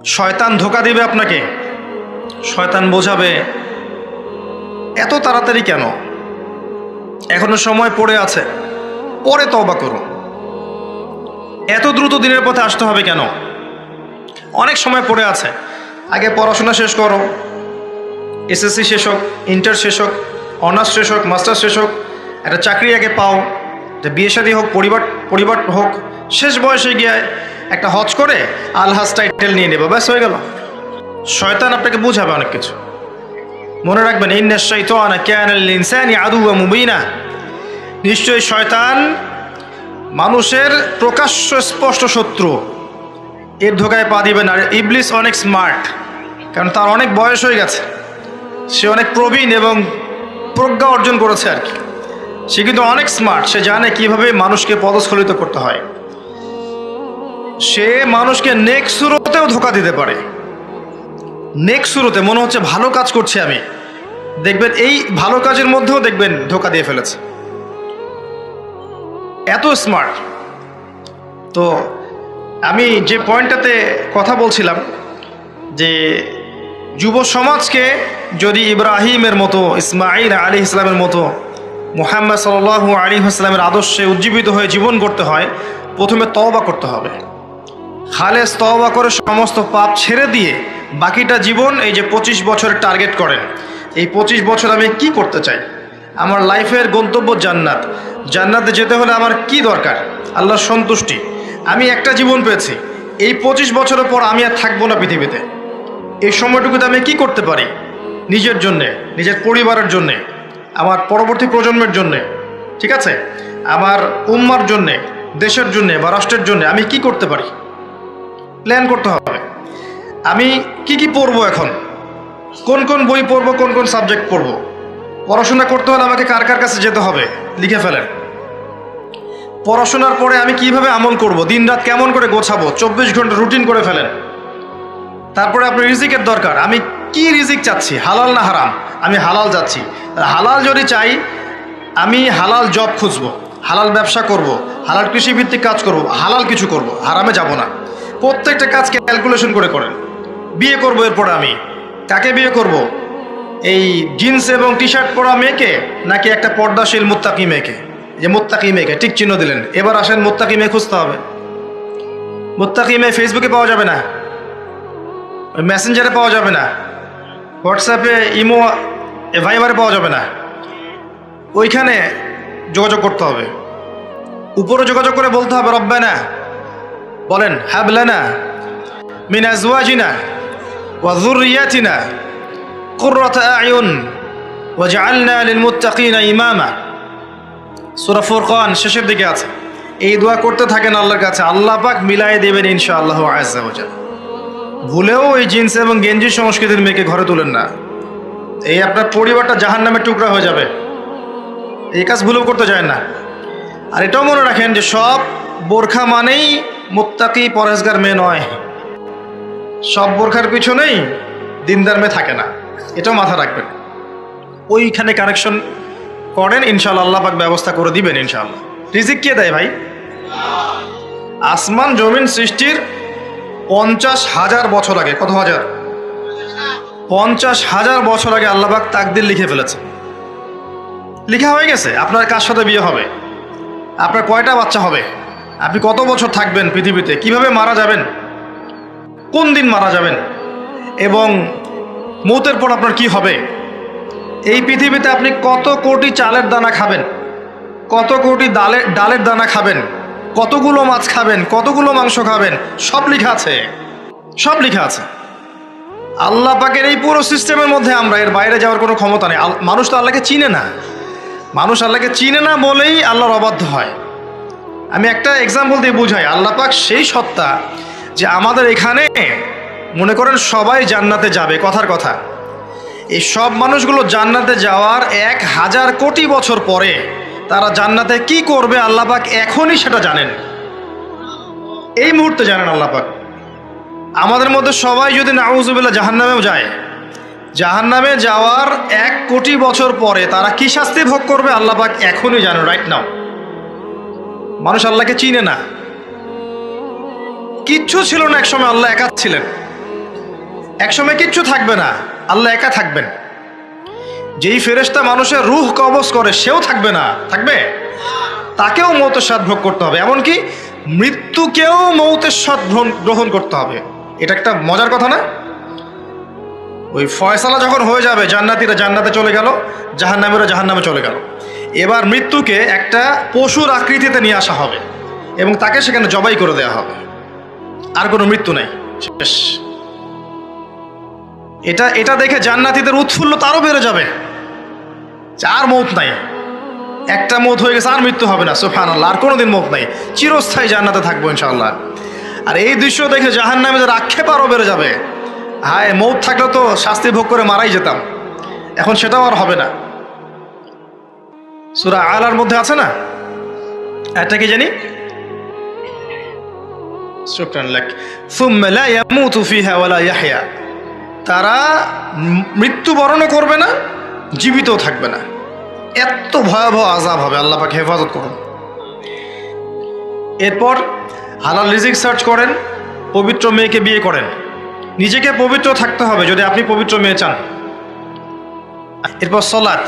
শয়তান ধোকা দিবে আপনাকে। শয়তান বোঝাবে, এত তাড়াতাড়ি কেন? এখনও সময় পড়ে আছে, পরে তবা করুন এত দ্রুত দিনের পথে আসতে হবে কেন? অনেক সময় পড়ে আছে। আগে পড়াশোনা শেষ করো। এসএসসি শেষ হোক, ইন্টার শেষ হোক, অনার্স শেষ হোক মাস্টার শেষ হোক, একটা চাকরি আগে পাও বিয়ে শাদী হোক, পরিবার পরিবার হোক, শেষ বয়সে গিয়ে একটা হজ করে আলহাজ টাইটেল নিয়ে নেব, ব্যাস হয়ে গেল। শয়তান আপনাকে বুঝাবে অনেক কিছু। মনে রাখবেন, ইন্না শাইতানা কানা লিল ইনসানি আদুওয়া মুবিনা। নিশ্চয়ই শয়তান মানুষের প্রকাশ্য স্পষ্ট শত্রু। এর ধোকায় পা দিবেন আর ইবলিস অনেক স্মার্ট কারণ তার অনেক বয়স হয়ে গেছে। সে অনেক প্রবীণ এবং প্রজ্ঞা অর্জন করেছে আর কি। সে কিন্তু অনেক স্মার্ট সে জানে কীভাবে মানুষকে পদস্খলিত করতে হয়। সে মানুষকে নেক সুরতেও ধোকা দিতে পারে। নেক শুরুতে মনে হচ্ছে ভালো কাজ করছি আমি। দেখবেন এই ভালো কাজের মধ্যেও দেখবেন ধোকা দিয়ে ফেলেছে। এত স্মার্ট তো আমি যে পয়েন্টটাতে কথা বলছিলাম যে যুব সমাজকে যদি ইব্রাহিমের মতো ইসমাইল আলী ইসলামের মতো, মোহাম্মদ সাল আলী ইসলামের আদর্শে উজ্জীবিত হয়ে জীবন করতে হয়, প্রথমে তওবা করতে হবে। খালেস তওবা করে সমস্ত পাপ ছেড়ে দিয়ে বাকিটা জীবন এই যে পঁচিশ বছরের টার্গেট করেন। এই পঁচিশ বছর আমি কি করতে চাই? আমার লাইফের গন্তব্য জান্নাত। জান্নাতে যেতে হলে আমার কি দরকার? আল্লাহর সন্তুষ্টি। আমি একটা জীবন পেয়েছি। এই পঁচিশ বছরের পর আমি আর থাকব না পৃথিবীতে। এই সময়টুকুতে আমি কি করতে পারি? নিজের জন্যে, নিজের পরিবারের জন্যে, আমার পরবর্তী প্রজন্মের জন্যে, ঠিক আছে? আমার উম্মার জন্যে, দেশের জন্যে বা রাষ্ট্রের জন্যে আমি কি করতে পারি? প্ল্যান করতে হবে। আমি কি কি পড়ব এখন? কোন কোন বই পড়ব, কোন কোন সাবজেক্ট পড়ব? পড়াশোনা করতে হলে আমাকে কার কার কাছে যেতে হবে? লিখে ফেলেন। পড়াশোনার পরে আমি কীভাবে আমল করব? দিন রাত কেমন করে গোছাবো? চব্বিশ ঘণ্টা রুটিন করে ফেলেন। তারপরে আপনার রিজিকের দরকার। আমি কি রিজিক চাচ্ছি? হালাল না হারাম? আমি হালাল যাচ্ছি। হালাল যদি চাই, আমি হালাল জব খুঁজবো। হালাল ব্যবসা করব। হালাল কৃষিভিত্তিক কাজ করব। হালাল কিছু করব। হারামে যাব না। প্রত্যেকটা কাজ ক্যালকুলেশন করে করেন। বিয়ে করব এরপরে আমি। কাকে বিয়ে করব? এই জিন্স এবং টি শার্ট পরা মেয়েকে, নাকি একটা পর্দাশীল মুত্তাকি মেয়েকে? যে মুত্তাকি মেয়েকে, ঠিক চিহ্ন দিলেন। এবার আসেন মুত্তাকি মেয়ে খুঁজতে হবে। মুত্তাকি মেয়ে ফেসবুকে পাওয়া যাবে না। মেসেঞ্জারে পাওয়া যাবে না। হোয়াটসঅ্যাপে ইমো ভাইবারে পাওয়া যাবে না। ওইখানে যোগাযোগ করতে হবে। উপরে যোগাযোগ করে বলতে হবে, রব্বানা বলেন হাবলানা মিন আজওয়াজিনা ওয়া যুররিয়াতিনা কুররাতা আয়ুন ওয়াজআলনা লিলমুত্তাকিনা ইমামা। সূরা ফুরকান শেষের দিকে আছে। এই দোয়া করতে থাকেন আল্লাহর কাছে। আল্লাহ পাক মিলাই দেবেন ইনশাআল্লাহ আজ্জা ওয়া জাল। ভুলেও এই জিন্স এবং গেঞ্জি সংস্কৃতির মেয়েকে ঘরে তুলেন না। এই আপনার পরিবারটা জাহান নামের টুকরা হয়ে যাবে। এই কাজ ভুলেও করতে যায় না। আর এটাও মনে রাখেন যে সব বোরখা মানেই মুত্তাকি পরেশগার মেয়ে নয়। সব বোরখার পিছনেই দিনদার মেয়ে থাকে না। এটাও মাথা রাখবেন। ওইখানে কানেকশন করেন ইনশাল্লাহ আল্লাহ পাক ব্যবস্থা করে দিবেন ইনশাল্লাহ রিজিক কে দেয় ভাই? আসমান জমিন সৃষ্টির পঞ্চাশ হাজার বছর আগে, কত হাজার? পঞ্চাশ হাজার বছর আগে আল্লাহবাক তাকদির লিখে ফেলেছে। লিখা হয়ে গেছে। আপনার কার সাথে বিয়ে হবে? আপনার কয়টা বাচ্চা হবে? আপনি কত বছর থাকবেন পৃথিবীতে? কীভাবে মারা যাবেন? কোন দিন মারা যাবেন? এবং মৌতের পর আপনার কি হবে? এই পৃথিবীতে আপনি কত কোটি চালের দানা খাবেন? কত কোটি ডালের ডালের দানা খাবেন? কতগুলো মাছ খাবেন? কতগুলো মাংস খাবেন? সব লেখা আছে। সব লেখা আছে। আল্লাহ পাকের এই পুরো সিস্টেমের মধ্যে আমরা, এর বাইরে যাওয়ার কোনো ক্ষমতা নেই। মানুষ তো আল্লাহকে চিনে না। মানুষ আল্লাহকে চিনে না বলেই আল্লাহর অবাধ্য হয়। আমি একটা এক্সাম্পল দিয়ে বুঝাই। আল্লাহ পাক সেই সত্তা যে আমাদের এখানে মনে করেন সবাই জান্নাতে যাবে, কথার কথা। এই সব মানুষগুলো জান্নাতে যাওয়ার এক হাজার কোটি বছর পরে তারা জান্নাতে কি করবে আল্লাপাক এখনই সেটা জানেন। এই মুহূর্তে জানেন আল্লাপাক আমাদের মধ্যে সবাই যদি নাউজুবিল্লা জাহান্নামেও যায়, জাহান্নামে যাওয়ার এক কোটি বছর পরে তারা কি শাস্তি ভোগ করবে আল্লাপাক এখনই জানেন রাইট নাও মানুষ আল্লাহকে চিনে না। কিচ্ছু ছিল না একসময় আল্লাহ একা ছিলেন। একসময় কিচ্ছু থাকবে না, আল্লাহ একা থাকবেন। যেই ফেরেশতা মানুষের রুহ কবজ করে, সেও থাকবে না। থাকবে? তাকেও মৌতের স্বাদ ভোগ করতে হবে। এমনকি মৃত্যুকেও মৌতের স্বাদ গ্রহণ করতে হবে। এটা একটা মজার কথা না? ওই ফয়সালা যখন হয়ে যাবে, জান্নাতিরা জান্নাতে চলে গেল জাহান্নামীরা জাহান্নামে চলে গেল। এবার মৃত্যুকে একটা পশুর আকৃতিতে নিয়ে আসা হবে এবং তাকে সেখানে জবাই করে দেওয়া হবে। আর কোনো মৃত্যু নেই। এটা এটা দেখে জান্নাতীদের উৎফুল্ল তারও বেড়ে যাবে। আর মৌত নাই। একটা মৌত হয়ে গেছে, আর মৃত্যু হবে না। সুফান আল্লাহ আর কোনোদিন মৌত নাই। চিরস্থায়ী জান্নাতে থাকব ইনশাল্লাহ আর এই দৃশ্য দেখে জাহান্নামীদের আক্ষেপ আরও বেড়ে যাবে। হায়, মৌত থাকলে তো শাস্তি ভোগ করে মারাই যেতাম। এখন সেটাও আর হবে না। সুরা আলার মধ্যে আছে না? এটা কি জানি? তারা মৃত্যুবরণও করবে না, জীবিতও থাকবে না। এত ভয়াবহ আজাব হবে, আল্লাহ পাকে হেফাজত করুন। এরপর হালাল রিজিক সার্চ করেন, পবিত্র মেয়েকে বিয়ে করেন। নিজেকে পবিত্র থাকতে হবে, যদি আপনি পবিত্র মেয়ে চান। এরপর সলাৎ।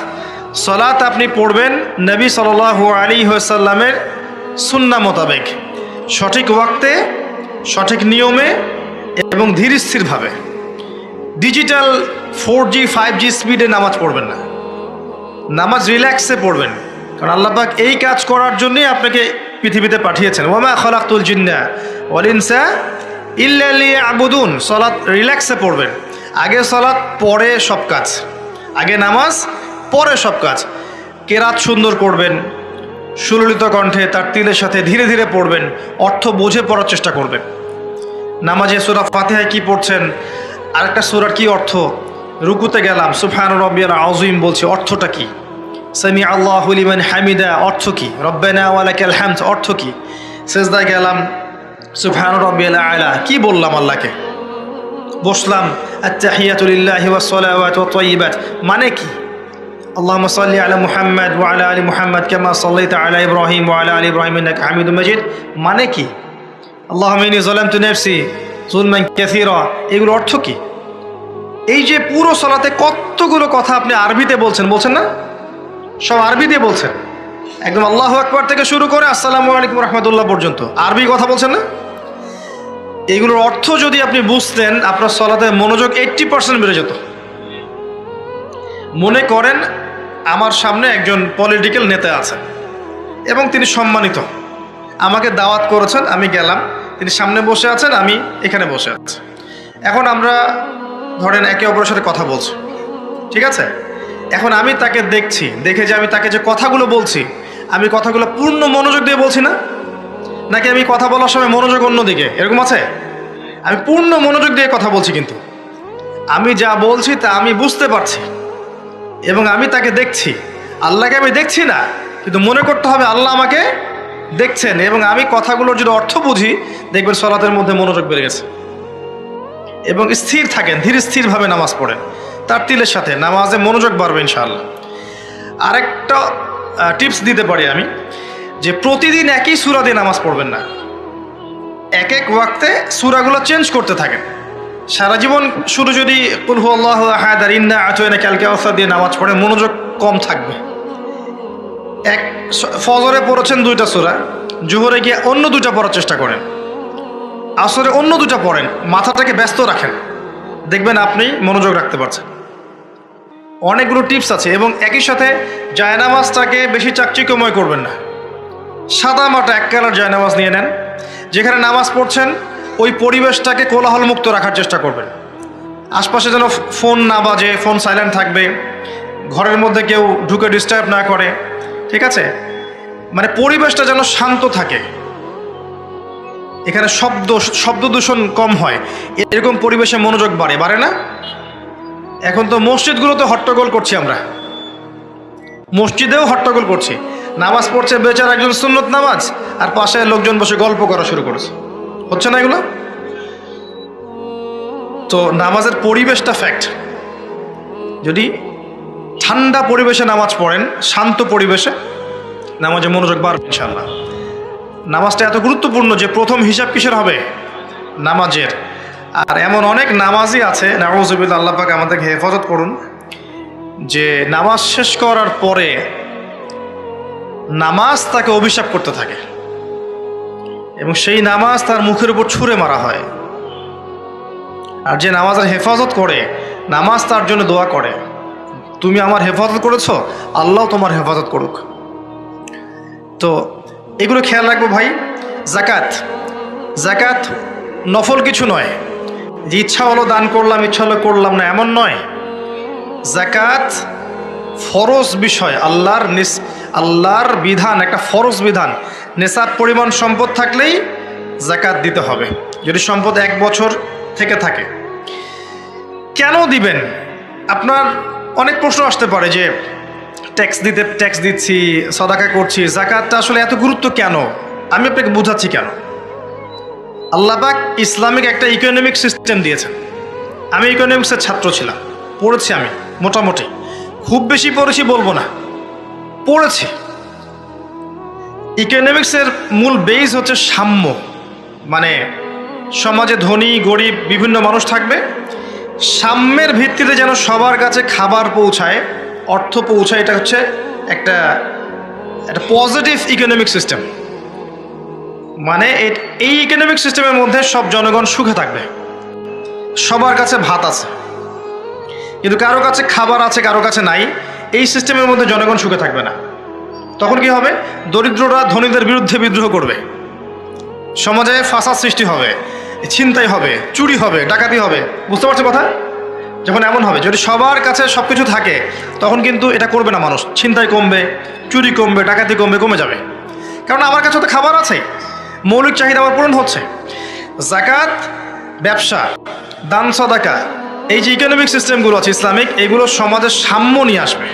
সলাৎ আপনি পড়বেন নবী সাল আলী সাল্লামের সুন্না মোতাবেক। সঠিক ওয়াক্তে, সঠিক নিয়মে এবং ধীর স্থিরভাবে। Digital four G five G স্পিডে নামাজ পড়বেন না। নামাজ রিল্যাক্সে পড়বেন। কারণ আল্লাপাক এই কাজ করার জন্যই আপনাকে পৃথিবীতে পাঠিয়েছেন। ওমা খলাকুল জিন্না ওয়ালিনসা ইল্লালি আবুদুন সলাৎ রিল্যাক্সে পড়বেন। আগে সলাৎ, পরে সব কাজ। আগে নামাজ পরে সব কাজ। কেরাত সুন্দর করবেন, সুললিত কণ্ঠে তার তিলের সাথে ধীরে ধীরে পড়বেন, অর্থ বুঝে পড়ার চেষ্টা করবেন। নামাজে সুরা ফাতেহায় কি পড়ছেন, আরেকটা সুরার কি অর্থ? রুকুতে গেলাম সুফান রব্বিয়াল আউজিম বলছি, অর্থটা কি? সামি আল্লাহ লিমান হামিদা, অর্থ কি? রব্বানা ওয়ালাকাল হামদ, অর্থ কি? সেজদায় গেলাম সুফান রব্বিয়াল আলা, কি বললাম আল্লাহকে? বসলাম আত্তাহিয়াতুলিল্লাহি ওয়াস সালাওয়াতু ওয়াত মানে কি? اللهم صل على محمد وعلى ال محمد كما صليت على ابراهيم وعلى ال ابراهيم انك حميد مجيد মানে কি আল্লাহুম্মা ইন্নী যালামতু নাফসি যুলমান কাসীরা এগুলো অর্থ কি এই যে পুরো সলাতে কতগুলো কথা আপনি আরবিতে বলছেন বলছেন না সব আরবি দিয়ে বলছেন একদম আল্লাহ আকবার থেকে শুরু করে আসসালামু আলাইকুম রহমতুল্লাহ পর্যন্ত আরবি কথা বলছেন না এগুলোর অর্থ যদি আপনি বুঝতেন আপনার সলাতে মনোযোগ এইট্টি পার্সেন্ট বেড়ে যেত মনে করেন আমার সামনে একজন পলিটিক্যাল নেতা আছেন। এবং তিনি সম্মানিত। আমাকে দাওয়াত করেছেন, আমি গেলাম। তিনি সামনে বসে আছেন, আমি এখানে বসে আছি। এখন আমরা ধরেন একে অপরের সাথে কথা বলছি। ঠিক আছে? এখন আমি তাকে দেখছি, দেখে যে আমি তাকে যে কথাগুলো বলছি, আমি কথাগুলো পূর্ণ মনোযোগ দিয়ে বলছি না? নাকি আমি কথা বলার সময় মনোযোগ অন্যদিকে? এরকম আছে? আমি পূর্ণ মনোযোগ দিয়ে কথা বলছি কিন্তু। আমি যা বলছি তা আমি বুঝতে পারছি। এবং আমি তাকে দেখছি। আল্লাহকে আমি দেখছি না, কিন্তু মনে করতে হবে আল্লাহ আমাকে দেখছেন এবং আমি কথাগুলোর যদি অর্থ বুঝি, দেখবেন সলাতের মধ্যে মনোযোগ বেড়ে গেছে। এবং স্থির থাকেন, ধীর স্থিরভাবে নামাজ পড়েন তার তিলের সাথে নামাজে মনোযোগ বাড়বে ইনশাআল্লাহ। আরেকটা টিপস দিতে পারি আমি, যে প্রতিদিন একই সুরা দিয়ে নামাজ পড়বেন না। এক এক ওয়াক্তে সুরাগুলো চেঞ্জ করতে থাকেন। সারা জীবন শুরু যদি দিয়ে নামাজ পড়ে, মনোযোগ কম থাকবে। এক ফজরে পড়েছেন দুইটা সুরা, জোহরে গিয়ে অন্য দুটা পড়ার চেষ্টা করেন। আসরে অন্য দুটা পড়েন, মাথাটাকে ব্যস্ত রাখেন। দেখবেন আপনি মনোযোগ রাখতে পারছেন। অনেকগুলো টিপস আছে এবং একই সাথে জায়নামাজটাকে বেশি চাকচিক্যময় করবেন না। সাদা মাটা এক কালার জায়নামাজ নিয়ে নেন, যেখানে নামাজ পড়ছেন ওই পরিবেশটাকে কোলাহল মুক্ত রাখার চেষ্টা করবেন। আশপাশে যেন ফোন না বাজে, ফোন সাইলেন্ট থাকবে, ঘরের মধ্যে কেউ ঢুকে ডিস্টার্ব না করে, ঠিক আছে? মানে পরিবেশটা যেন শান্ত থাকে। এখানে শব্দ শব্দ দূষণ কম হয়। এরকম পরিবেশে মনোযোগ বাড়ে বাড়ে না? এখন তো মসজিদগুলোতে হট্টগোল করছি আমরা। মসজিদেও হট্টগোল করছি। নামাজ পড়ছে বেচার একজন সুন্নত নামাজ, আর পাশে লোকজন বসে গল্প করা শুরু করেছে। হচ্ছে না এগুলো? তো নামাজের পরিবেশটা ফ্যাক্ট যদি ঠান্ডা পরিবেশে নামাজ পড়েন, শান্ত পরিবেশে, নামাজে মনোযোগ বাড়বে ইনশাল্লাহ নামাজটা এত গুরুত্বপূর্ণ যে প্রথম হিসাব কিসের হবে? নামাজের। আর এমন অনেক নামাজই আছে নামাজুবিল্লা আল্লাহ পাক আমাদেরকে হেফাজত করুন, যে নামাজ শেষ করার পরে নামাজ তাকে অভিশাপ করতে থাকে। এবং সেই নামাজ তার মুখের উপর ছুঁড়ে মারা হয়। আর যে নামাজের হেফাজত করে, নামাজ তার জন্য দোয়া করে। তুমি আমার হেফাজত করেছ, আল্লাহ তোমার হেফাজত করুক। তো এগুলো খেয়াল রাখব ভাই জাকাত জাকাত নফল কিছু নয়। যে ইচ্ছা হলো দান করলাম, ইচ্ছা হলো করলাম না, এমন নয়। জাকাত ফরজ বিষয়, আল্লাহর নিস আল্লাহর বিধান, একটা ফরজ বিধান। নেশাব পরিমাণ সম্পদ থাকলেই জাকাত দিতে হবে। যদি সম্পদ এক বছর থেকে থাকে, কেন দিবেন? আপনার অনেক প্রশ্ন আসতে পারে যে ট্যাক্স দিতে ট্যাক্স দিচ্ছি, সদাকা করছি জাকাতটা আসলে এত গুরুত্ব কেন? আমি আপনাকে বুঝাচ্ছি কেন? আল্লাহবাক ইসলামিক একটা ইকোনমিক সিস্টেম দিয়েছেন। আমি ইকোনমিক্সের ছাত্র ছিলাম, পড়েছি আমি, মোটামুটি। খুব বেশি পড়েছি বলব না। পড়েছি। ইকোনমিক্সের মূল বেস হচ্ছে সাম্য। মানে সমাজে ধনী, গরিব, বিভিন্ন মানুষ থাকবে। সাম্যের ভিত্তিতে যেন সবার কাছে খাবার পৌঁছায়, অর্থ পৌঁছায়, এটা হচ্ছে একটা একটা পজিটিভ ইকোনমিক সিস্টেম মানে এই ইকোনমিক সিস্টেমের মধ্যে সব জনগণ সুখে থাকবে। সবার কাছে ভাত আছে। কিন্তু কারও কাছে খাবার আছে, কারও কাছে নাই। এই সিস্টেমের মধ্যে জনগণ সুখে থাকবে না। তখন কি হবে? দরিদ্ররা ধনীদের বিরুদ্ধে বিদ্রোহ করবে। সমাজে ফাসাদ সৃষ্টি হবে, ছিনতাই হবে, চুরি হবে, ডাকাতি হবে। বুঝতে পারছ কথা? যখন এমন হবে, যদি সবার কাছে সব কিছু থাকে, তখন কিন্তু এটা করবে না মানুষ। ছিনতাই কমবে, চুরি কমবে, ডাকাতি কমবে, কমে যাবে। কারণ আমার কাছে তো খাবার আছে। মৌলিক চাহিদা আমার পূরণ হচ্ছে। জাকাত, ব্যবসা, দান, সদাকা। এই যে ইকোনমিক সিস্টেমগুলো আছে ইসলামিক এগুলো সমাজের সাম্য নিয়ে আসবে।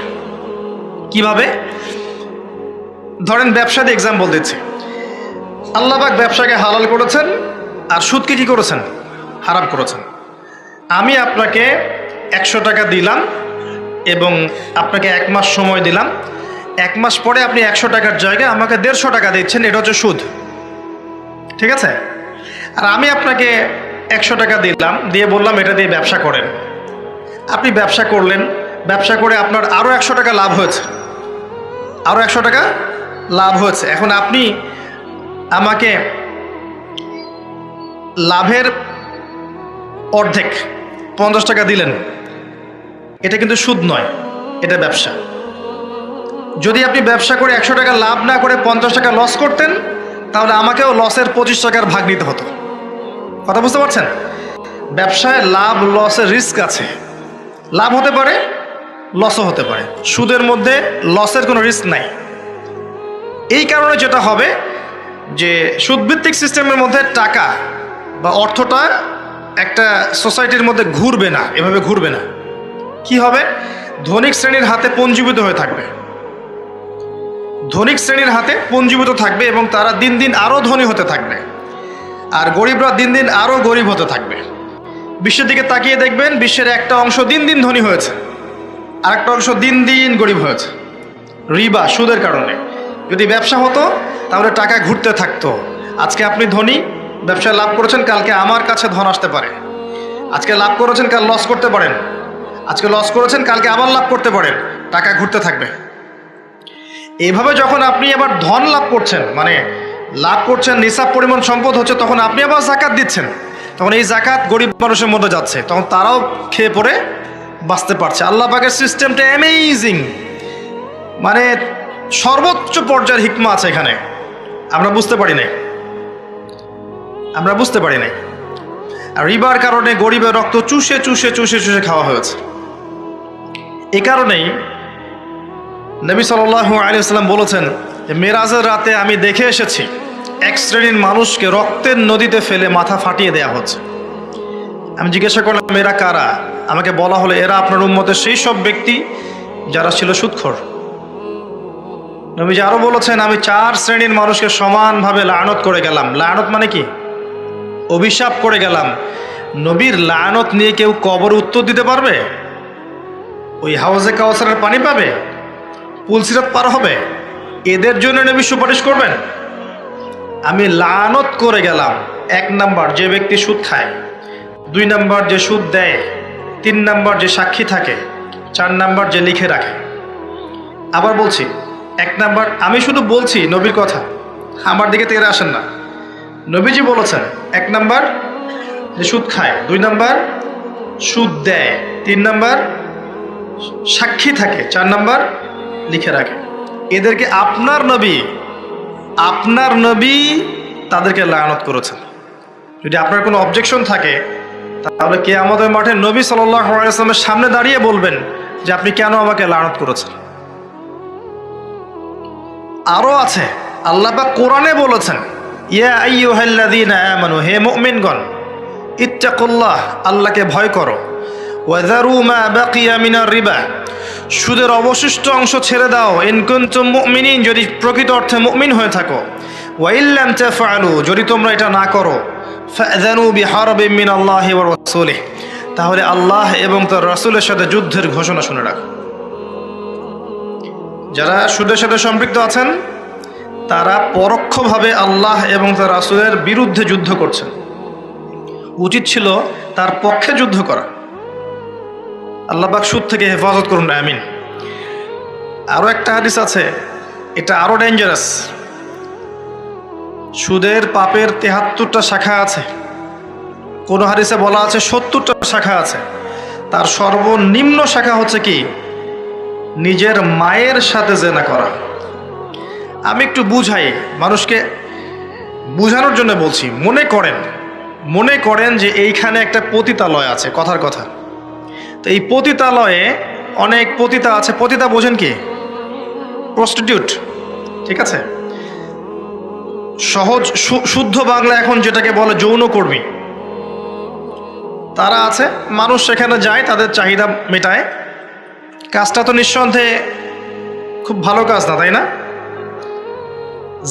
কীভাবে? ধরেন ব্যবসা দিয়ে এক্সাম্পল দিচ্ছি। আল্লাহবাক ব্যবসাকে হালাল করেছেন আর সুদকে কী করেছেন? হারাম করেছেন। আমি আপনাকে একশো টাকা দিলাম এবং আপনাকে এক মাস সময় দিলাম। এক মাস পরে আপনি একশো টাকার জায়গায় আমাকে দেড়শো টাকা দিচ্ছেন, এটা হচ্ছে সুদ। ঠিক আছে? আর আমি আপনাকে একশো টাকা দিলাম, দিয়ে বললাম এটা দিয়ে ব্যবসা করেন। আপনি ব্যবসা করলেন, ব্যবসা করে আপনার আরও একশো টাকা লাভ হয়েছে। আরও একশো টাকা লাভ হয়েছে। এখন আপনি আমাকে লাভের অর্ধেক, পঞ্চাশ টাকা দিলেন। এটা কিন্তু সুদ নয়, এটা ব্যবসা। যদি আপনি ব্যবসা করে একশো টাকা লাভ না করে পঞ্চাশ টাকা লস করতেন, তাহলে আমাকেও লসের পঁচিশ টাকার ভাগ নিতে হতো। কথা বুঝতে পারছেন? ব্যবসায় লাভ লসের রিস্ক আছে। লাভ হতে পারে লসও হতে পারে। সুদের মধ্যে লসের কোনো রিস্ক নাই। এই কারণে যেটা হবে যে, সুদভিত্তিক সিস্টেমের মধ্যে টাকা বা অর্থটা একটা সোসাইটির মধ্যে ঘুরবে না, এভাবে ঘুরবে না। কি হবে? ধনিক শ্রেণির হাতে পঞ্জীভূত হয়ে থাকবে। ধনিক শ্রেণির হাতে পঞ্জীভূত থাকবে এবং তারা দিন দিন আরও ধনী হতে থাকবে। আর গরিবরা দিন দিন আরও গরিব হতে থাকবে। বিশ্বের দিকে তাকিয়ে দেখবেন, বিশ্বের একটা অংশ দিন দিন ধনী হয়েছে। আর একটা অংশ দিন দিন গরিব হয়েছে। রিবা, সুদের কারণে। যদি ব্যবসা হতো, তাহলে টাকা ঘুরতে থাকতো। আজকে আপনি ধনী, ব্যবসায় লাভ করেছেন, কালকে আমার কাছে ধন আসতে পারে। আজকে লাভ করেছেন, কাল লস করতে পারেন। আজকে লস করেছেন, কালকে আবার লাভ করতে পারেন। টাকা ঘুরতে থাকবে। এইভাবে যখন আপনি আবার ধন লাভ করছেন মানে লাভ করছেন, নিসাব পরিমাণ সম্পদ হচ্ছে, তখন আপনি আবার জাকাত দিচ্ছেন। তখন এই জাকাত গরিব মানুষের মধ্যে যাচ্ছে। তখন তারাও খেয়ে পড়ে বাঁচতে পারছে। আল্লাহ পাকের সিস্টেমটা অ্যামেজিং মানে সর্বোচ্চ পর্যায়ের হিকমা আছে এখানে। আমরা বুঝতে পারি নাই। আমরা বুঝতে পারি নাই। আর রিবার কারণে গরিবের রক্ত চুষে চুষে চুষে চুষে খাওয়া হয়েছে। এ কারণেই নবী সাল্লাহ আলিয়াল্লাম বলেছেন যে মেরাজের রাতে আমি দেখে এসেছি, এক শ্রেণির মানুষকে রক্তের নদীতে ফেলে মাথা ফাটিয়ে দেয়া হচ্ছে। আমি জিজ্ঞাসা করলাম, এরা কারা? আমাকে বলা হলো, এরা আপনার উম্মতের সেই সব ব্যক্তি যারা ছিল সুৎখর। নবীজি আরও বলেছেন, আমি চার শ্রেণির মানুষকে সমানভাবে লায়নত করে গেলাম। লায়নত মানে কি? অভিশাপ করে গেলাম। নবীর লায়নত নিয়ে কেউ কবর উত্তর দিতে পারবে? ওই হাউজে কাউসারের পানি পাবে? পুলসিরাত পার হবে? এদের জন্য নবী সুপারিশ করবেন? আমি লানত করে গেলাম। এক নাম্বার যে ব্যক্তি সুদ খায়, দুই নাম্বার যে সুদ দেয়, তিন নাম্বার যে সাক্ষী থাকে, চার নাম্বার যে লিখে রাখে। আবার বলছি, এক নাম্বার, আমি শুধু বলছি নবীর কথা, আমার দিকে তেরে আসেন না। নবীজি বলেছেন, এক নাম্বার যে সুদ খায়, দুই নাম্বার সুদ দেয়, তিন নাম্বার সাক্ষী থাকে, চার নাম্বার লিখে রাখে। এদেরকে আপনার নবী আপনার নবী তাদেরকে লায়নত করেছেন। যদি আপনার কোনো অবজেকশন থাকে, তাহলে কে আমাদের মাঠে নবী সাল্লামের সামনে দাঁড়িয়ে বলবেন যে আপনি কেন আমাকে লায়নত করেছেন। আরও আছে, আল্লাহ পাক কোরআনে বলেছেন হে আল্লাহকে ভয় করো। রিবা সুদের অবশিষ্ট অংশ ছেড়ে দাও। ইন মুমিনিন, যদি প্রকৃত অর্থে মুমিন হয়ে থাকো। ওয়াইল্লাম যদি তোমরা এটা না করো, ফাযানু রাসূলিহি। তাহলে আল্লাহ এবং তার রাসূলের সাথে যুদ্ধের ঘোষণা শুনে রাখো। যারা সুদের সাথে সম্পৃক্ত আছেন, তারা পরোক্ষভাবে আল্লাহ এবং তার রাসূলের বিরুদ্ধে যুদ্ধ করছেন। উচিত ছিল তার পক্ষে যুদ্ধ করা। আল্লাহ পাক সুদ থেকে হেফাজত করুন, আমিন। আরও একটা হাদিস আছে, এটা আরও ডেঞ্জারাস সুদের পাপের তেহাত্তরটা শাখা আছে। কোনো হাদিসে বলা আছে সত্তরটা শাখা আছে। তার সর্বনিম্ন শাখা হচ্ছে কি? নিজের মায়ের সাথে জেনা করা। আমি একটু বুঝাই, মানুষকে বুঝানোর জন্য বলছি, মনে করেন মনে করেন যে এইখানে একটা পতিতালয় আছে, কথার কথা। তো এই পতিতালয়ে অনেক পতিতা আছে। পতিতা বোঝেন কি? প্রস্টিটিউট ঠিক আছে? সহজ শুদ্ধ বাংলা এখন যেটাকে বলে যৌনকর্মী তারা আছে, মানুষ সেখানে যায়, তাদের চাহিদা মেটায়। কাজটা তো নিঃসন্দেহে খুব ভালো কাজ না, তাই না?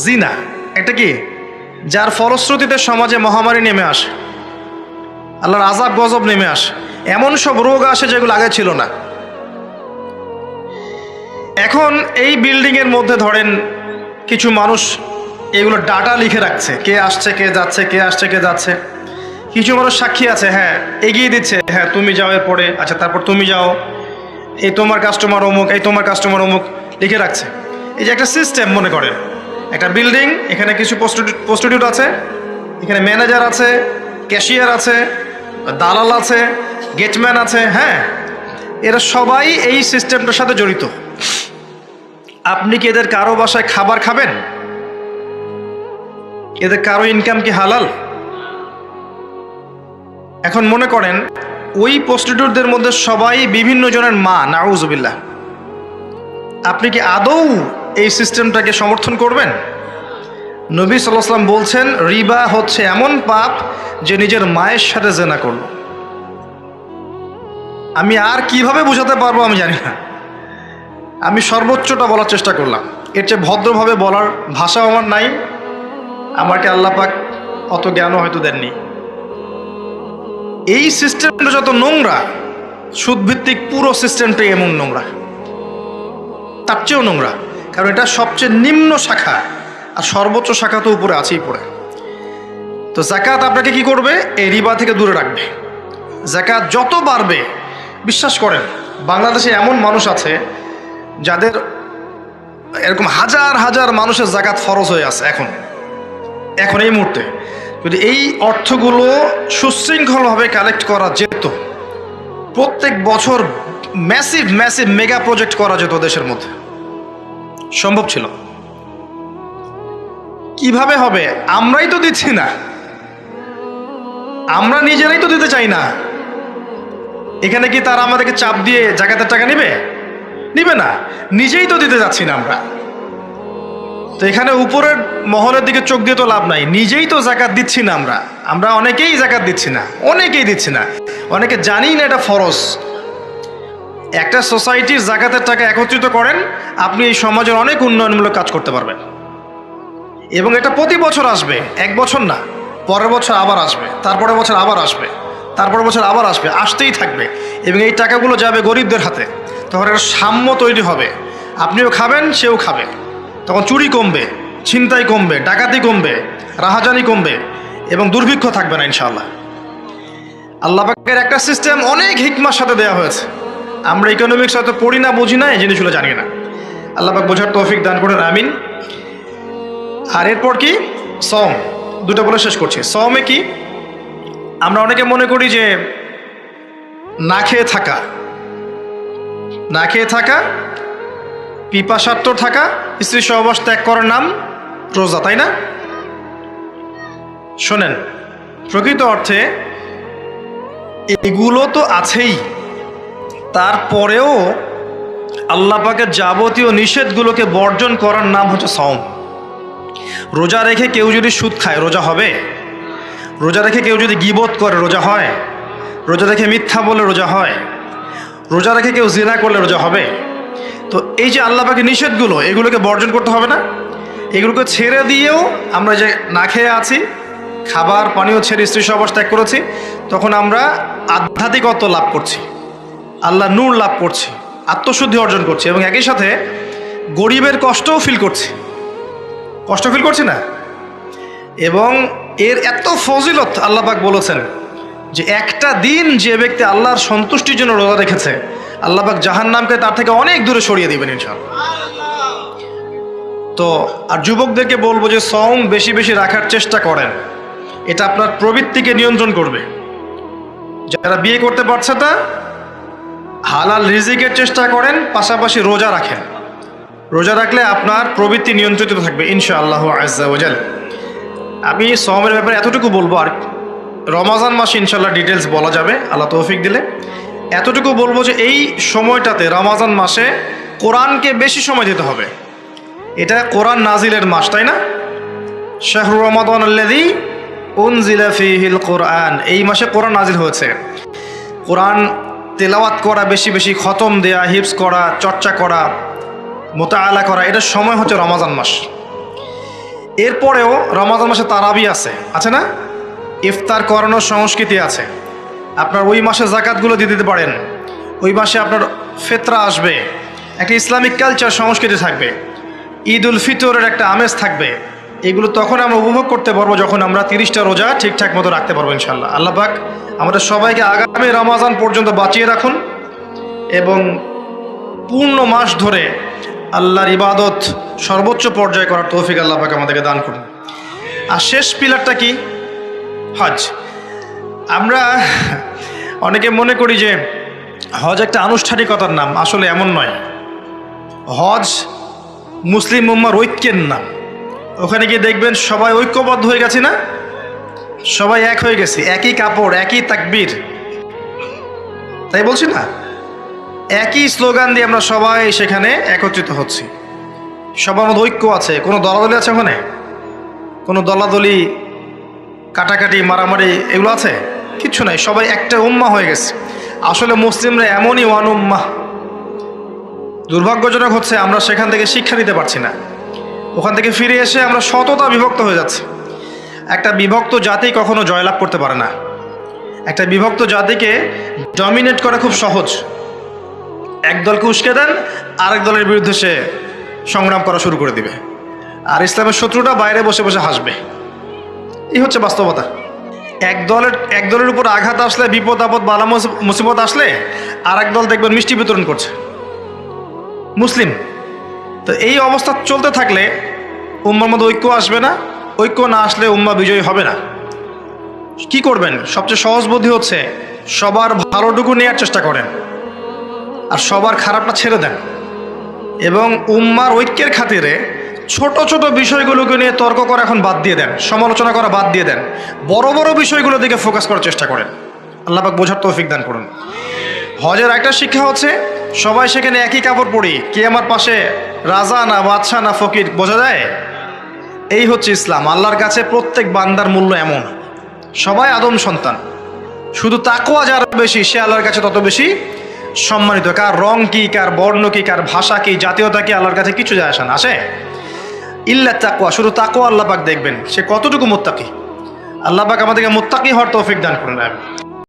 জিনা এটা কি? যার ফলশ্রুতিতে সমাজে মহামারী নেমে আসে। আল্লাহর আজাব গজব নেমে আসে। এমন সব রোগ আসে যেগুলো আগে ছিল না। এখন এই বিল্ডিংয়ের মধ্যে ধরেন কিছু মানুষ এগুলো ডাটা লিখে রাখছে। কে আসছে, কে যাচ্ছে, কে আসছে, কে যাচ্ছে। কিছু মানুষ সাক্ষী আছে হ্যাঁ এগিয়ে দিচ্ছে। হ্যাঁ তুমি যাও এরপরে আচ্ছা তারপর তুমি যাও। এই তোমার কাস্টমার অমুক, এই তোমার কাস্টমার অমুক লিখে রাখছে। এই যে একটা সিস্টেম মনে করেন। একটা বিল্ডিং এখানে কিছু প্রস্টিটিউট আছে, এখানে ম্যানেজার আছে ক্যাশিয়ার আছে, দালাল আছে গেটম্যান আছে হ্যাঁ? এরা সবাই এই সিস্টেমটার সাথে জড়িত। আপনি কি এদের কারও বাসায় খাবার খাবেন? এদের কারও ইনকাম কি হালাল? এখন মনে করেন, ওই প্রস্টিটিউটদের মধ্যে সবাই বিভিন্ন জনের মা, নাউজুবিল্লাহ। আপনি কি আদৌ এই সিস্টেমটাকে সমর্থন করবেন? নবী সাল্লাম বলছেন, রিবা হচ্ছে এমন পাপ যে নিজের মায়ের সাথে জেনা করল। আমি আর কীভাবে বোঝাতে পারব আমি জানি না। আমি সর্বোচ্চটা বলার চেষ্টা করলাম। এর চেয়ে ভদ্রভাবে বলার ভাষা আমার নাই। আমাকে আল্লাহ পাক অত জ্ঞানও হয়তো দেননি। এই সিস্টেমটা যত নোংরা, সুদভিত্তিক পুরো সিস্টেমটাই এমন নোংরা। তার চেয়েও নোংরা। কারণ এটা সবচেয়ে নিম্ন শাখা। আর সর্বোচ্চ শাখা তো উপরে আছেই পড়ে। তো জাকাত আপনাকে কি করবে? এই রিবা থেকে দূরে রাখবে। জাকাত যত বাড়বে বিশ্বাস করেন, বাংলাদেশে এমন মানুষ আছে যাদের এরকম হাজার হাজার মানুষের জাকাত ফরজ হয়ে আছে এখন। এখন এই মুহূর্তে যদি এই অর্থগুলো সুশৃঙ্খলভাবে কালেক্ট করা যেত, প্রত্যেক বছর ম্যাসিভ ম্যাসিভ মেগা প্রজেক্ট করা যেত দেশের মধ্যে। সম্ভব ছিল। কীভাবে হবে? আমরাই তো দিচ্ছি না। আমরা নিজেরাই তো দিতে চাই না। এখানে কি তারা আমাদেরকে চাপ দিয়ে জাকাতের টাকা নেবে? নিবে না। নিজেই তো দিতে যাচ্ছি না আমরা। তো এখানে উপরের মহলের দিকে চোখ দিয়ে তো লাভ নাই। নিজেই তো জাকাত দিচ্ছি না আমরা। আমরা অনেকেই জাকাত দিচ্ছি না। অনেকেই দিচ্ছি না। অনেকে জানি না এটা ফরজ। একটা সোসাইটির জাকাতের টাকা একত্রিত করেন, আপনি এই সমাজের অনেক উন্নয়নমূলক কাজ করতে পারবেন। এবং এটা প্রতি বছর আসবে। এক বছর না, পরের বছর আবার আসবে। তারপরের বছর আবার আসবে। তারপরের বছর আবার আসবে, আসতেই থাকবে। এবং এই টাকাগুলো যাবে গরিবদের হাতে। তখন একটা সাম্য তৈরি হবে। আপনিও খাবেন, সেও খাবে। তখন চুরি কমবে, ছিনতাই কমবে, ডাকাতি কমবে, রাহাজানি কমবে এবং দুর্ভিক্ষ থাকবে না ইনশাল্লাহ আল্লাহ পাকের একটা সিস্টেম অনেক হিকমার সাথে দেওয়া হয়েছে। আমরা ইকোনমিক্স হয়তো পড়ি না, বুঝি না, এই জিনিসগুলো জানি না। আল্লাহ পাক বোঝার তৌফিক দান করেন, আমিন। আর এরপর কি? সম দুটো বলে শেষ করছি। সমে কি? আমরা অনেকে মনে করি যে না খেয়ে থাকা, না খেয়ে থাকা, পিপাসার্থ থাকা, স্ত্রী সহবাস ত্যাগ করার নাম রোজা, তাই না? শোনেন, প্রকৃত অর্থে এগুলো তো আছেই। তারপরেও আল্লাহ পাকের যাবতীয় নিষেধগুলোকে বর্জন করার নাম হচ্ছে সম রোজা রেখে কেউ যদি সুদ খায়, রোজা হবে? রোজা রেখে কেউ যদি গিবোধ করে, রোজা হয়? রোজা রেখে মিথ্যা বলে রোজা হয়? রোজা রেখে কেউ জিনা করলে রোজা হবে? তো এই যে আল্লাহ নিষেধগুলো, এগুলোকে বর্জন করতে হবে না? এগুলোকে ছেড়ে দিয়েও আমরা যে না খেয়ে আছি, খাবার, পানীয় ছেড়ে স্ত্রী সহবাস ত্যাগ করেছি, তখন আমরা আধ্যাত্মিকত্ব লাভ করছি। আল্লাহ নূর লাভ করছি, আত্মশুদ্ধি অর্জন করছি এবং একই সাথে গরিবের কষ্টও ফিল করছি। কষ্ট ফিল করছি না? এবং এর এত ফজিলত আল্লাপাক বলেছেন যে একটা দিন যে ব্যক্তি আল্লাহর সন্তুষ্টির জন্য রোজা রেখেছে আল্লাপাক জাহান নামকে তার থেকে অনেক দূরে সরিয়ে দিবেন ইনশাল্লাহ তো আর যুবকদেরকে বলব যে সং বেশি বেশি রাখার চেষ্টা করেন। এটা আপনার প্রবৃত্তিকে নিয়ন্ত্রণ করবে। যারা বিয়ে করতে পারছে না, হালাল রিজিকের চেষ্টা করেন, পাশাপাশি রোজা রাখেন। রোজা রাখলে আপনার প্রবৃত্তি নিয়ন্ত্রিত থাকবে ইনশা আল্লাহ আজাল আমি সমের ব্যাপারে এতটুকু বলব, আর রমাজান মাস ইনশাল্লাহ ডিটেলস বলা যাবে, আল্লাহ তৌফিক দিলে। এতটুকু বলব যে এই সময়টাতে, রমাজান মাসে কোরআনকে বেশি সময় দিতে হবে। এটা কোরআন নাজিলের মাস, তাই না? শাহরু রমাদান আল্লাদি উনজিলা ফিহিল কোরআন। এই মাসে কোরআন নাজিল হয়েছে। কোরআন তেলাওয়াত করা, বেশি বেশি খতম দেয়া হিপস করা, চর্চা করা মোতালা করা এটার সময় হচ্ছে রমাজান মাস। এরপরেও রমাজান মাসে তারাবি আছে। আছে না? ইফতার করানোর সংস্কৃতি আছে। আপনার ওই মাসে জাকাতগুলো দিয়ে দিতে পারেন। ওই মাসে আপনার ফেতরা আসবে। একটা ইসলামিক কালচার সংস্কৃতি থাকবে। ঈদ উল ফিতরের একটা আমেজ থাকবে। এগুলো তখন আমরা উপভোগ করতে পারব যখন আমরা তিরিশটা রোজা ঠিকঠাক মতো রাখতে পারব ইনশাল্লাহ আল্লাহ পাক আমাদের সবাইকে আগামী রমাজান পর্যন্ত বাঁচিয়ে রাখুন এবং পূর্ণ মাস ধরে আল্লাহর ইবাদত সর্বোচ্চ পর্যায়ে করার তৌফিক আল্লাহ পাক আমাদেরকে দান করুন। আর শেষ পিলারটা কি? হজ। আমরা অনেকে মনে করি যে হজ একটা আনুষ্ঠানিকতার নাম, আসলে এমন নয়। হজ মুসলিম উম্মার ঐক্যের নাম। ওখানে গিয়ে দেখবেন সবাই ঐক্যবদ্ধ হয়ে গেছে না? সবাই এক হয়ে গেছে, একই কাপড়, একই তাকবির। তাই বলছি না? একই স্লোগান দিয়ে আমরা সবাই সেখানে একত্রিত হচ্ছি। সবার মধ্যে ঐক্য আছে। কোনো দলাদলি আছে ওখানে? কোনো দলাদলি, কাটাকাটি, মারামারি এগুলো আছে? কিচ্ছু নাই। সবাই একটা উম্মা হয়ে গেছে। আসলে মুসলিমরা এমনই ওয়ান উম্মা। দুর্ভাগ্যজনক হচ্ছে আমরা সেখান থেকে শিক্ষা নিতে পারছি না। ওখান থেকে ফিরে এসে আমরা শততা বিভক্ত হয়ে যাচ্ছি। একটা বিভক্ত জাতি কখনো জয়লাভ করতে পারে না। একটা বিভক্ত জাতিকে ডমিনেট করা খুব সহজ। এক দলকে উস্কে দেন, আরেক দলের বিরুদ্ধে সে সংগ্রাম করা শুরু করে দিবে। আর ইসলামের শত্রুটা বাইরে বসে বসে হাসবে। এই হচ্ছে বাস্তবতা। এক দলের এক দলের উপর আঘাত আসলে, বিপদ, আপদ, বালা মুসিবত আসলে আর দল দেখবেন মিষ্টি বিতরণ করছে। মুসলিম। তো এই অবস্থা চলতে থাকলে উম্মার মধ্যে ঐক্য আসবে না। ঐক্য না আসলে উম্মা বিজয়ী হবে না। কি করবেন? সবচেয়ে সহজ বুদ্ধি হচ্ছে, সবার ভালোটুকু নেওয়ার চেষ্টা করেন। আর সবার খারাপটা ছেড়ে দেন। এবং উম্মার ঐক্যের খাতিরে ছোট ছোট বিষয়গুলোকে নিয়ে তর্ক করা এখন বাদ দিয়ে দেন, সমালোচনা করা বাদ দিয়ে দেন, বড় বড় বিষয়গুলোর দিকে ফোকাস করার চেষ্টা করেন। আল্লাপাক বোঝার তৌফিক দান করুন। হজের একটা শিক্ষা হচ্ছে, সবাই সেখানে একই কাপড় পরি, কে আমার পাশে, রাজা না বাদশাহ না ফকির, বোঝা যায়? এই হচ্ছে ইসলাম, আল্লাহর কাছে প্রত্যেক বান্দার মূল্য এমন। সবাই আদম সন্তান। শুধু তাকুয়া যার বেশি, সে আল্লাহর কাছে তত বেশি সম্মানিত কার রং কি, কার বর্ণ কি, কার ভাষা কি, জাতীয়তা কি, আল্লাহর কাছে কিছু যায় আসে না, আসে? ইল্লা তাকুয়া শুধু তাকুয়া আল্লাহ পাক দেখবেন। সে কতটুকু মোত্তাকি? আল্লাহ পাক আমাদেরকে মোত্তাকি হওয়ার তৌফিক দান করেন